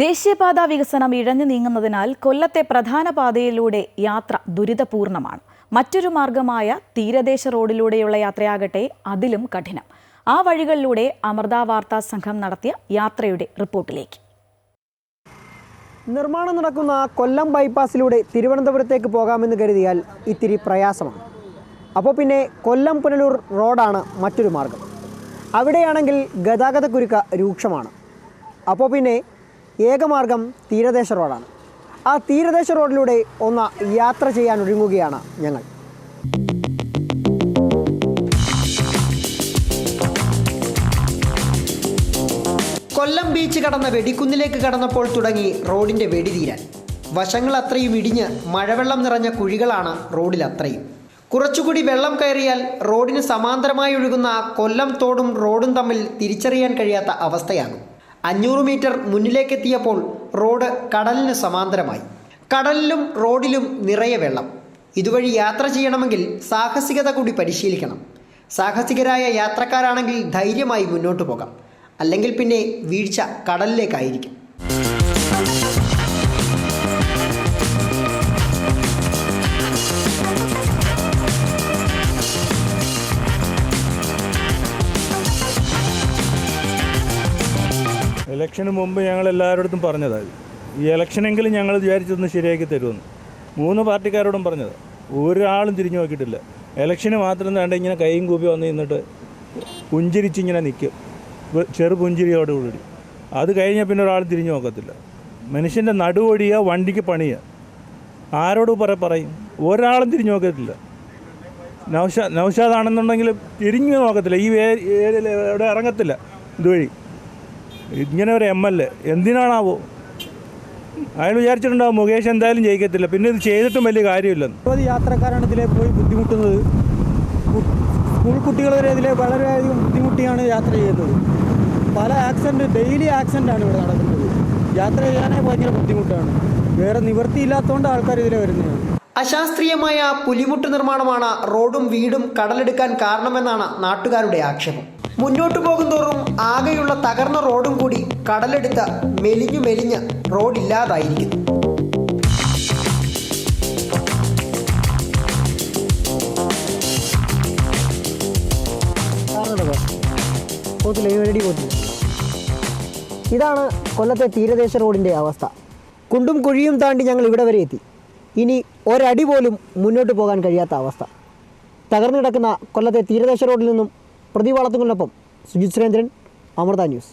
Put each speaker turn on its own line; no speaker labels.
ദേശീയപാത വികസനം ഇഴഞ്ഞു നീങ്ങുന്നതിനാൽ കൊല്ലത്തെ പ്രധാന പാതയിലൂടെ യാത്ര ദുരിതപൂർണമാണ്. മറ്റൊരു മാർഗമായ തീരദേശ റോഡിലൂടെയുള്ള യാത്രയാകട്ടെ അതിലും കഠിനം. ആ വഴികളിലൂടെ അമൃത വാർത്താ സംഘം നടത്തിയ യാത്രയുടെ റിപ്പോർട്ടിലേക്ക്.
നിർമ്മാണം നടക്കുന്ന കൊല്ലം ബൈപ്പാസിലൂടെ തിരുവനന്തപുരത്തേക്ക് പോകാമെന്ന് കരുതിയാൽ ഇത്തിരി പ്രയാസമാണ്. അപ്പോൾ പിന്നെ കൊല്ലം പുനലൂർ റോഡാണ് മറ്റൊരു മാർഗം. അവിടെയാണെങ്കിൽ ഗതാഗതക്കുരുക്ക് രൂക്ഷമാണ്. അപ്പോൾ പിന്നെ ഏകമാർഗം തീരദേശ റോഡാണ്. ആ തീരദേശ റോഡിലൂടെ ഒന്ന് യാത്ര ചെയ്യാൻ ഒരുങ്ങുകയാണ് ഞങ്ങൾ. കൊല്ലം ബീച്ച് കടന്ന വെടിക്കുന്നിലേക്ക് കടന്നപ്പോൾ തുടങ്ങി റോഡിന്റെ വെടിതീരാൻ വശങ്ങൾ അത്രയും ഇടിഞ്ഞ് മഴവെള്ളം നിറഞ്ഞ കുഴികളാണ് റോഡിൽ അത്രയും. കുറച്ചുകൂടി വെള്ളം കയറിയാൽ റോഡിന് സമാന്തരമായി ഒഴുകുന്ന കൊല്ലം തോടും റോഡും തമ്മിൽ തിരിച്ചറിയാൻ കഴിയാത്ത അവസ്ഥയാകും. അഞ്ഞൂറ് മീറ്റർ മുന്നിലേക്കെത്തിയപ്പോൾ റോഡ് കടലിന് സമാന്തരമായി. കടലിലും റോഡിലും നിറയെ വെള്ളം. ഇതുവഴി യാത്ര ചെയ്യണമെങ്കിൽ സാഹസികത കൂടി പരിശീലിക്കണം. സാഹസികരായ യാത്രക്കാരാണെങ്കിൽ ധൈര്യമായി മുന്നോട്ട് പോകാം. അല്ലെങ്കിൽ പിന്നെ വീഴ്ച കടലിലേക്കായിരിക്കും.
ഇലക്ഷന് മുമ്പ് ഞങ്ങൾ എല്ലാവരോടും പറഞ്ഞതാണ് ഈ ഇലക്ഷനെങ്കിലും ഞങ്ങൾ വിചാരിച്ചൊന്ന് ശരിയാക്കി തരുമെന്ന്. മൂന്ന് പാർട്ടിക്കാരോടും പറഞ്ഞത്. ഒരാളും തിരിഞ്ഞു നോക്കിയിട്ടില്ല. ഇലക്ഷന് മാത്രം വേണ്ട ഇങ്ങനെ കൈയും കൂപ്പി വന്ന് നിന്നിട്ട് പുഞ്ചിരിച്ചിങ്ങനെ നിൽക്കും വെ- ചെറു പുഞ്ചിരിയോടുകൂടി അത് കഴിഞ്ഞാൽ പിന്നെ ഒരാൾ തിരിഞ്ഞു നോക്കത്തില്ല. മനുഷ്യന്റെ നടുവൊടിയ വണ്ടിക്ക് പണിയുക ആരോട് പറ പറയും? ഒരാളും തിരിഞ്ഞു നോക്കത്തില്ല. നൗഷാ നൗഷാദാണെന്നുണ്ടെങ്കിൽ തിരിഞ്ഞു നോക്കത്തില്ല. ഈ ഏരിയയിൽ എവിടെ ഇറങ്ങത്തില്ല. ഇതുവഴി. ഇങ്ങനെ ഒരു എം എൽ എ. എന്തിനാണാവോ? അയാൾ വിചാരിച്ചിട്ടുണ്ടാവും മുകേഷ് എന്തായാലും ജയിക്കത്തില്ല. പിന്നെ ഇത് ചെയ്തിട്ടും വലിയ കാര്യമില്ലെന്ന്.
നിരവധി യാത്രക്കാരാണ് ഇതിലെ പോയി ബുദ്ധിമുട്ടുന്നത്. സ്കൂൾ കുട്ടികൾ വരെ ഇതിലെ വളരെയധികം ബുദ്ധിമുട്ടിയാണ് യാത്ര ചെയ്യുന്നത് പല ആക്സിഡന്റ് ഡെയിലി ആക്സിഡന്റാണ് ഇവിടെ നടക്കുന്നത്. യാത്ര ചെയ്യാനേ ഭയങ്കര ബുദ്ധിമുട്ടാണ്. വേറെ നിവൃത്തിയില്ലാത്തതുകൊണ്ട് ആൾക്കാർ ഇതിലെ വരുന്നത് അശാസ്ത്രീയമായ പുലിമുട്ട് നിർമ്മാണമാണ് റോഡും വീടും കടലെടുക്കാൻ കാരണമെന്നാണ് നാട്ടുകാരുടെ ആക്ഷേപം. മുന്നോട്ടു പോകുന്തോറും ആകെയുള്ള തകർന്ന റോഡും കൂടി കടലെടുത്ത മെലിഞ്ഞു മെലിഞ്ഞ് റോഡില്ലാതായിരിക്കുന്നു. ഇതാണ് കൊല്ലത്തെ തീരദേശ റോഡിന്റെ അവസ്ഥ. കുണ്ടും കുഴിയും താണ്ടി ഞങ്ങൾ ഇവിടെ വരെ എത്തി. ഇനി ഒരടി പോലും മുന്നോട്ട് പോകാൻ കഴിയാത്ത അവസ്ഥ. തകർന്നു കിടക്കുന്ന കൊല്ലത്തെ തീരദേശ റോഡിൽ നിന്നും പ്രതിവാളത്തുകൊണ്ടൊപ്പം സുജിത് സുരേന്ദ്രൻ അമൃത ന്യൂസ്.